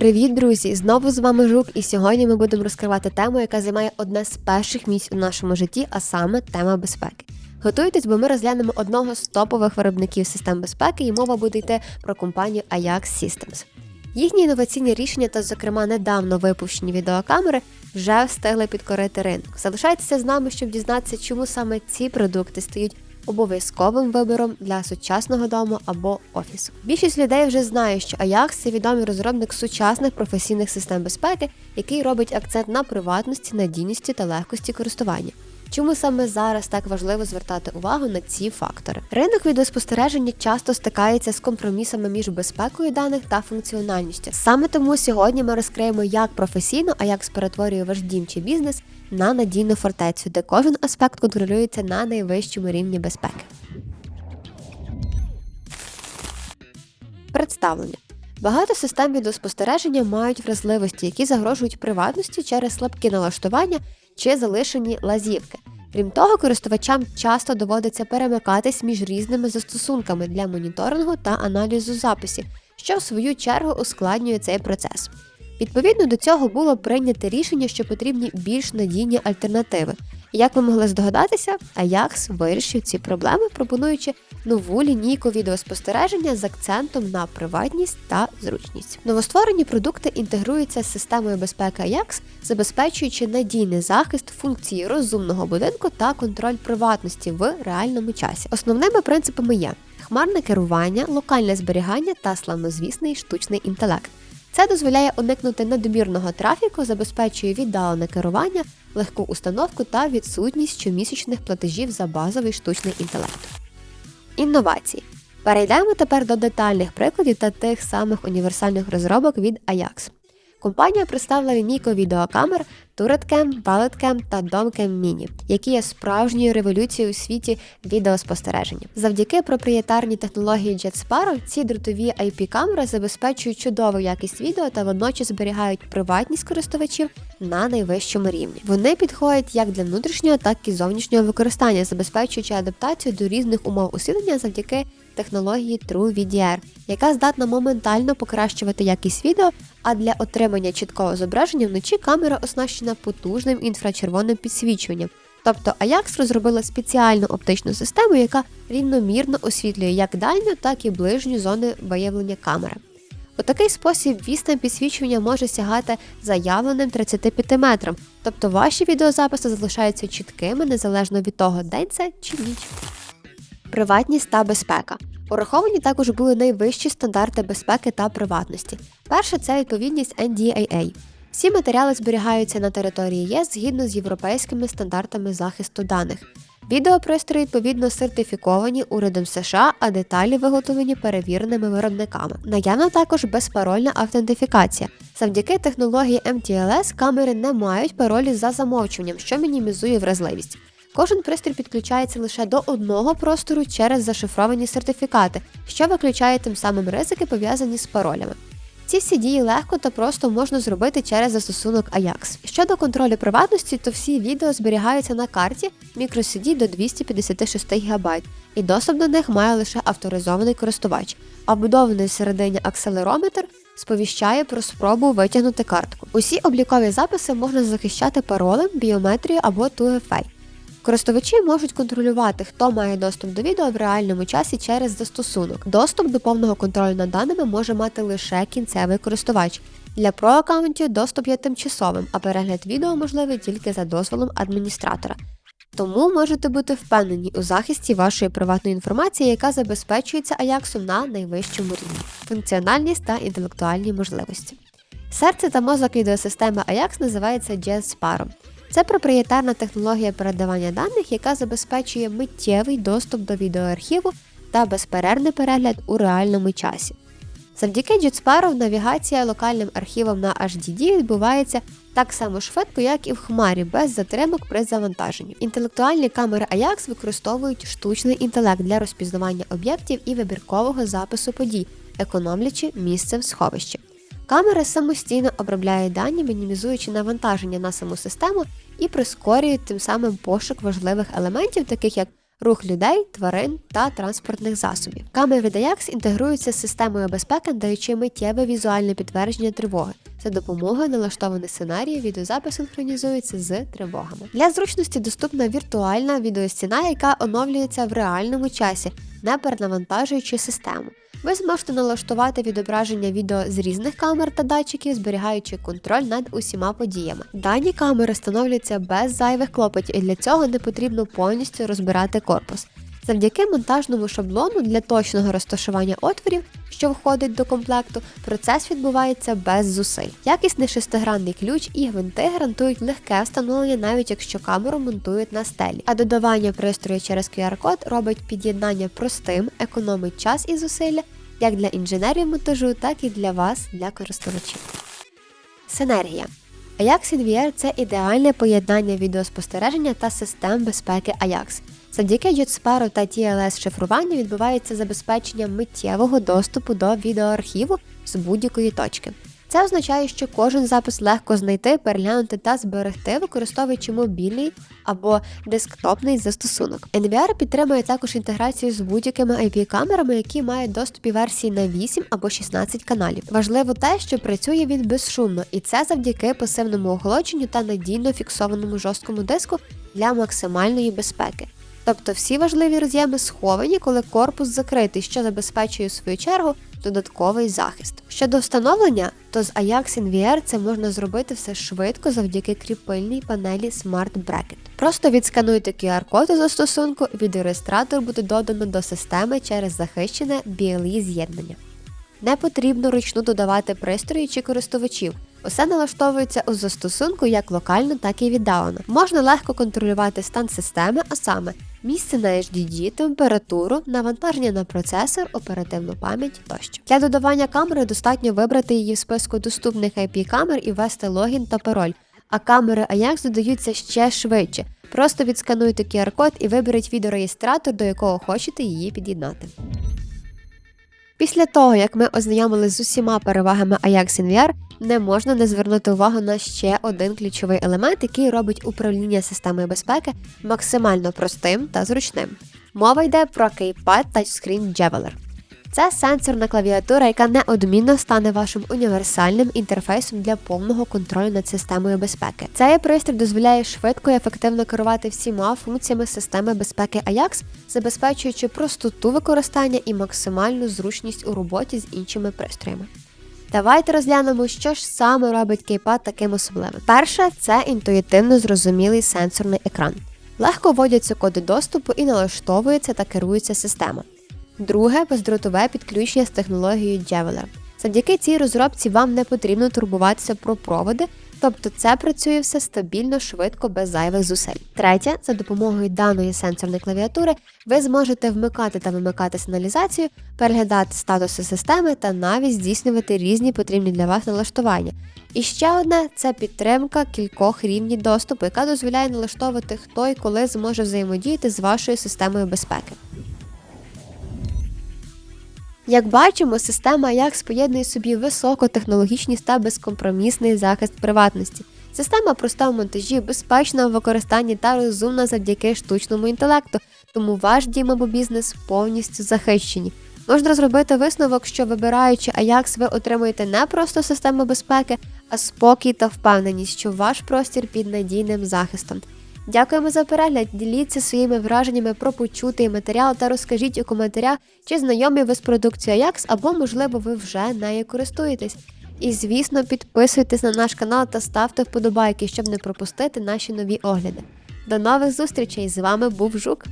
Привіт, друзі! Знову з вами Жук, і сьогодні ми будемо розкривати тему, яка займає одне з перших місць у нашому житті, а саме тема безпеки. Готуйтесь, бо ми розглянемо одного з топових виробників систем безпеки, і мова буде йти про компанію Ajax Systems. Їхні інноваційні рішення та, зокрема, недавно випущені відеокамери вже встигли підкорити ринок. Залишайтеся з нами, щоб дізнатися, чому саме ці продукти стають обов'язковим вибором для сучасного дому або офісу. Більшість людей вже знає, що Ajax – це відомий розробник сучасних професійних систем безпеки, який робить акцент на приватності, надійності та легкості користування. Чому саме зараз так важливо звертати увагу на ці фактори? Ринок відеоспостереження часто стикається з компромісами між безпекою даних та функціональністю. Саме тому сьогодні ми розкриємо, як професійно, а як перетворює ваш дім чи бізнес на надійну фортецю, де кожен аспект контролюється на найвищому рівні безпеки. Представлення. Багато систем відеоспостереження мають вразливості, які загрожують приватності через слабкі налаштування чи залишені лазівки. Крім того, користувачам часто доводиться перемикатись між різними застосунками для моніторингу та аналізу записів, що в свою чергу ускладнює цей процес. Відповідно до цього було прийнято рішення, що потрібні більш надійні альтернативи. Як ви могли здогадатися, Ajax вирішив ці проблеми, пропонуючи нову лінійку відеоспостереження з акцентом на приватність та зручність. Новостворені продукти інтегруються з системою безпеки Ajax, забезпечуючи надійний захист функції розумного будинку та контроль приватності в реальному часі. Основними принципами є хмарне керування, локальне зберігання та славнозвісний штучний інтелект. Це дозволяє уникнути надмірного трафіку, забезпечує віддалене керування, легку установку та відсутність щомісячних платежів за базовий штучний інтелект. Інновації. Перейдемо тепер до детальних прикладів та тих самих універсальних розробок від Ajax. Компанія представила лінійку відеокамер TurretCam, PalletCam та DomCam Mini, які є справжньою революцією у світі відеоспостереження. Завдяки проприєтарній технології Jet Sparrow ці дротові IP-камери забезпечують чудову якість відео та водночас зберігають приватність користувачів на найвищому рівні. Вони підходять як для внутрішнього, так і зовнішнього використання, забезпечуючи адаптацію до різних умов освітлення завдяки технології TrueVDR, яка здатна моментально покращувати якість відео, а для отримання чіткого зображення вночі камера оснащена потужним інфрачервоним підсвічуванням. Тобто Ajax розробила спеціальну оптичну систему, яка рівномірно освітлює як дальню, так і ближню зони виявлення камери. У такий спосіб відстань підсвічування може сягати заявленим 35 метрам, тобто ваші відеозаписи залишаються чіткими незалежно від того, день це чи ніч. Приватність та безпека. Ураховані також були найвищі стандарти безпеки та приватності. Перше це відповідність NDAA. Всі матеріали зберігаються на території ЄС згідно з європейськими стандартами захисту даних. Відеопристрої відповідно сертифіковані урядом США, а деталі виготовлені перевіреними виробниками. Наявна також безпарольна автентифікація. Завдяки технології MTLS камери не мають паролі за замовчуванням, що мінімізує вразливість. Кожен пристрій підключається лише до одного простору через зашифровані сертифікати, що виключає тим самим ризики, пов'язані з паролями. Ці всі дії легко та просто можна зробити через застосунок Ajax. Щодо контролю приватності, то всі відео зберігаються на карті microSD до 256 ГБ, і доступ до них має лише авторизований користувач, а вбудований всередині акселерометр сповіщає про спробу витягнути картку. Усі облікові записи можна захищати паролем, біометрією або 2FA. Користувачі можуть контролювати, хто має доступ до відео в реальному часі через застосунок. Доступ до повного контролю над даними може мати лише кінцевий користувач. Для про-аккаунтів доступ є тимчасовим, а перегляд відео можливий тільки за дозволом адміністратора. Тому можете бути впевнені у захисті вашої приватної інформації, яка забезпечується Ajax на найвищому рівні, функціональність та інтелектуальні можливості. Серце та мозок відеосистеми Ajax називається Jet Sparrow. Це проприєтарна технологія передавання даних, яка забезпечує миттєвий доступ до відеоархіву та безперервний перегляд у реальному часі. Завдяки JetSparrow навігація локальним архівом на HDD відбувається так само швидко, як і в хмарі, без затримок при завантаженні. Інтелектуальні камери Ajax використовують штучний інтелект для розпізнавання об'єктів і вибіркового запису подій, економлячи місце в сховищі. Камера самостійно обробляє дані, мінімізуючи навантаження на саму систему і прискорює тим самим пошук важливих елементів, таких як рух людей, тварин та транспортних засобів. Камери Ajax інтегруються з системою безпеки, даючи миттєве візуальне підтвердження тривоги. За допомогою налаштованих сценаріїв відеозапис синхронізується з тривогами. Для зручності доступна віртуальна відеостіна, яка оновлюється в реальному часі, не перенавантажуючи систему. Ви зможете налаштувати відображення відео з різних камер та датчиків, зберігаючи контроль над усіма подіями. Дані камери встановлюються без зайвих клопотів, і для цього не потрібно повністю розбирати корпус. Завдяки монтажному шаблону для точного розташування отворів, що входить до комплекту, процес відбувається без зусиль. Якісний шестигранний ключ і гвинти гарантують легке встановлення, навіть якщо камеру монтують на стелі. А додавання пристрою через QR-код робить під'єднання простим, економить час і зусилля як для інженерів монтажу, так і для вас, для користувачів. Синергія. Ajax NVR – це ідеальне поєднання відеоспостереження та систем безпеки Ajax. Завдяки JetSparrow та TLS шифруванню відбувається забезпечення миттєвого доступу до відеоархіву з будь-якої точки. Це означає, що кожен запис легко знайти, переглянути та зберегти, використовуючи мобільний або десктопний застосунок. NVR підтримує також інтеграцію з будь-якими IP-камерами, які мають доступі версії на 8 або 16 каналів. Важливо те, що працює він безшумно, і це завдяки пасивному охолодженню та надійно фіксованому жорсткому диску для максимальної безпеки. Тобто всі важливі роз'єми сховані, коли корпус закритий, що забезпечує в свою чергу додатковий захист. Щодо встановлення, то з Ajax NVR це можна зробити все швидко завдяки кріпильній панелі Smart Bracket. Просто відскануйте QR-код у застосунку, відеореєстратор буде додано до системи через захищене BLE з'єднання. Не потрібно ручну додавати пристрої чи користувачів. Усе налаштовується у застосунку як локально, так і віддалено. Можна легко контролювати стан системи, а саме місце на HDD, температуру, навантаження на процесор, оперативну пам'ять тощо. Для додавання камери достатньо вибрати її в списку доступних IP-камер і ввести логін та пароль. А камери Ajax додаються ще швидше. Просто відскануйте QR-код і виберіть відеореєстратор, до якого хочете її під'єднати. Після того, як ми ознайомилися з усіма перевагами Ajax InVR, не можна не звернути увагу на ще один ключовий елемент, який робить управління системою безпеки максимально простим та зручним. Мова йде про Keypad Touchscreen Javeler. Це сенсорна клавіатура, яка неодмінно стане вашим універсальним інтерфейсом для повного контролю над системою безпеки. Цей пристрій дозволяє швидко і ефективно керувати всіма функціями системи безпеки Ajax, забезпечуючи простоту використання і максимальну зручність у роботі з іншими пристроями. Давайте розглянемо, що ж саме робить Keypad таким особливим. Перше це інтуїтивно зрозумілий сенсорний екран. Легко вводяться коди доступу і налаштовується та керується система. Друге бездротове підключення з технологією Javeler. Завдяки цій розробці вам не потрібно турбуватися про проводи, тобто це працює все стабільно, швидко, без зайвих зусиль. Третє, за допомогою даної сенсорної клавіатури ви зможете вмикати та вимикати сигналізацію, переглядати статуси системи та навіть здійснювати різні потрібні для вас налаштування. І ще одне це підтримка кількох рівнів доступу, яка дозволяє налаштовувати хто і коли зможе взаємодіяти з вашою системою безпеки. Як бачимо, система Ajax поєднує собі високотехнологічність та безкомпромісний захист приватності. Система проста в монтажі, безпечна в використанні та розумна завдяки штучному інтелекту, тому ваш дім або бізнес повністю захищені. Можна зробити висновок, що вибираючи Ajax, ви отримуєте не просто систему безпеки, а спокій та впевненість, що ваш простір під надійним захистом. Дякуємо за перегляд. Діліться своїми враженнями про почутий матеріал та розкажіть у коментарях, чи знайомі ви з продукцією Ajax, або, можливо, ви вже нею користуєтесь. І, звісно, підписуйтесь на наш канал та ставте вподобайки, щоб не пропустити наші нові огляди. До нових зустрічей! З вами був Жук.